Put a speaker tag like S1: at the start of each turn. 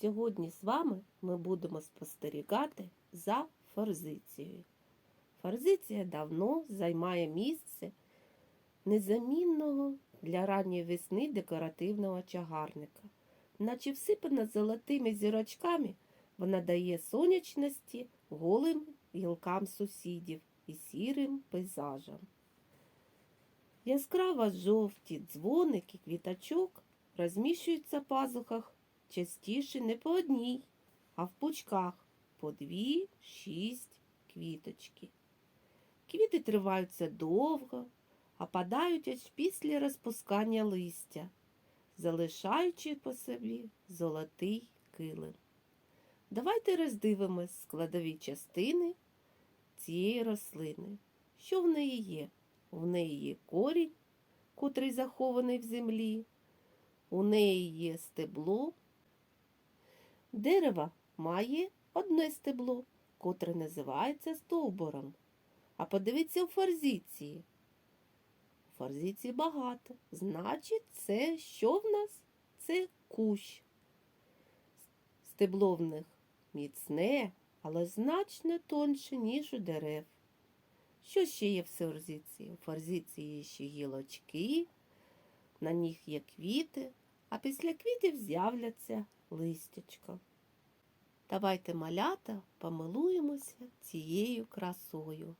S1: Сьогодні з вами ми будемо спостерігати за форзицією. Форзиція давно займає місце незамінного для ранньої весни декоративного чагарника. Наче всипана золотими зірочками, вона дає сонячності голим гілкам сусідів і сірим пейзажам. Яскраво жовті дзвоники квіточок розміщуються в пазухах частіше не по одній, а в пучках по дві, шість квіточки. Квіти триваються довго, а падають аж після розпускання листя, залишаючи по собі золотий килим. Давайте роздивимось складові частини цієї рослини. Що в неї є? В неї є корінь, котрий захований в землі, у неї є стебло. Дерево має одне стебло, котре називається стовбуром. А подивіться у форзиції. У форзиції багато. Значить, це що в нас? Це кущ. Стебло в них міцне, але значно тонше, ніж у дерев. Що ще є в форзиції? У форзиції ще гілочки, на них є квіти, а після квітів з'являться листячка. Давайте малята помилуємося цією красою.